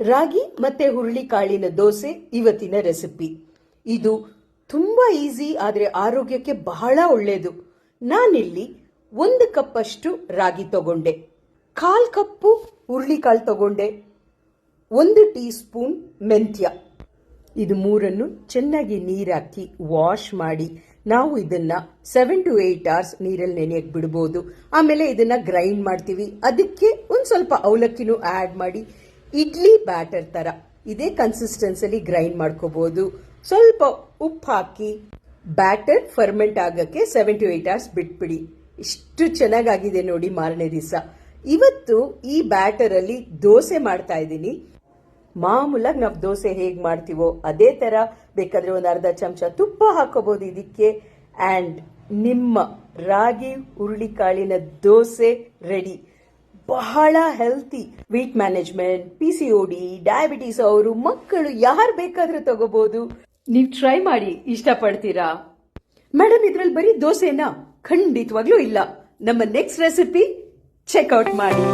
ರಾಗಿ ಮತ್ತೆ ಹುರುಳಿಕಾಳಿನ ದೋಸೆ ಇವತ್ತಿನ ರೆಸಿಪಿ. ಇದು ತುಂಬಾ ಈಸಿ, ಆದರೆ ಆರೋಗ್ಯಕ್ಕೆ ಬಹಳ ಒಳ್ಳೆಯದು ನಾನಿಲ್ಲಿ ಒಂದು ಕಪ್ಪಷ್ಟು ರಾಗಿ ತಗೊಂಡೆ. ಕಾಲ್ ಕಪ್ಪು ಹುರುಳಿಕಾಳು ತಗೊಂಡೆ. ಒಂದು ಟೀ ಸ್ಪೂನ್ ಮೆಂತ್ಯ. ಇದು ಮೂರನ್ನು ಚೆನ್ನಾಗಿ ನೀರಾಕಿ ವಾಶ್ ಮಾಡಿ ನಾವು ಇದನ್ನ ಸೆವೆನ್ ಟು ಏಟ್ ಅವರ್ಸ್ ನೀರಲ್ಲಿ ನೆನೆಯಕ್ಕೆ ಬಿಡ್ಬೋದು. ಆಮೇಲೆ ಇದನ್ನ ಗ್ರೈಂಡ್ ಮಾಡ್ತೀವಿ. ಅದಕ್ಕೆ ಒಂದು ಸ್ವಲ್ಪ ಅವಲಕ್ಕಿನೂ ಆ್ಯಡ್ ಮಾಡಿ ಇಡ್ಲಿ ಬ್ಯಾಟರ್ ತರ. ಇದೇ ಕನ್ಸಿಸ್ಟೆನ್ಸಲ್ಲಿ ಗ್ರೈಂಡ್ ಮಾಡ್ಕೋಬೋದು. ಸ್ವಲ್ಪ ಉಪ್ಪು ಹಾಕಿ ಬ್ಯಾಟರ್ ಫರ್ಮೆಂಟ್ ಆಗಕ್ಕೆ ಸೆವೆನ್ ಟು ಏಟ್ ಅವರ್ಸ್ ಬಿಟ್ಬಿಡಿ. ಇಷ್ಟು ಚೆನ್ನಾಗಾಗಿದೆ ನೋಡಿ ಮಾರನೇ ದಿವಸ. ಇವತ್ತು ಈ ಬ್ಯಾಟರ್ ಅಲ್ಲಿ ದೋಸೆ ಮಾಡ್ತಾ ಇದ್ದೀನಿ. ಮಾಮೂಲಾಗಿ ನಾವು ದೋಸೆ ಹೇಗೆ ಮಾಡ್ತೀವೋ ಅದೇ ತರ. ಬೇಕಾದ್ರೆ ಒಂದು ಅರ್ಧ ಚಮಚ ತುಪ್ಪ ಹಾಕೋಬಹುದು ಇದಕ್ಕೆ. ಅಂಡ್ ನಿಮ್ಮ ರಾಗಿ, ಹುರುಳಿಕಾಳಿನ ದೋಸೆ ರೆಡಿ ಬಹಳ healthy weight management P C D diabetes ಅವರು ಮಕ್ಕಳು ಯಾರು ಬೇಕಾದ್ರೂ ತಗೋಬಹುದು ನೀವು ಟ್ರೈ ಮಾಡಿ ಇಷ್ಟಪಡ್ತೀರಾ? ಮೇಡಮ್ ಇದ್ರಲ್ಲಿ ಬರೀ ದೋಸೆನಾ ಖಂಡಿತವಾಗ್ಲೂ ಇಲ್ಲ. ನಮ್ಮ ನೆಕ್ಸ್ಟ್ ರೆಸಿಪಿ ಚೆಕ್ಔಟ್ ಮಾಡಿ.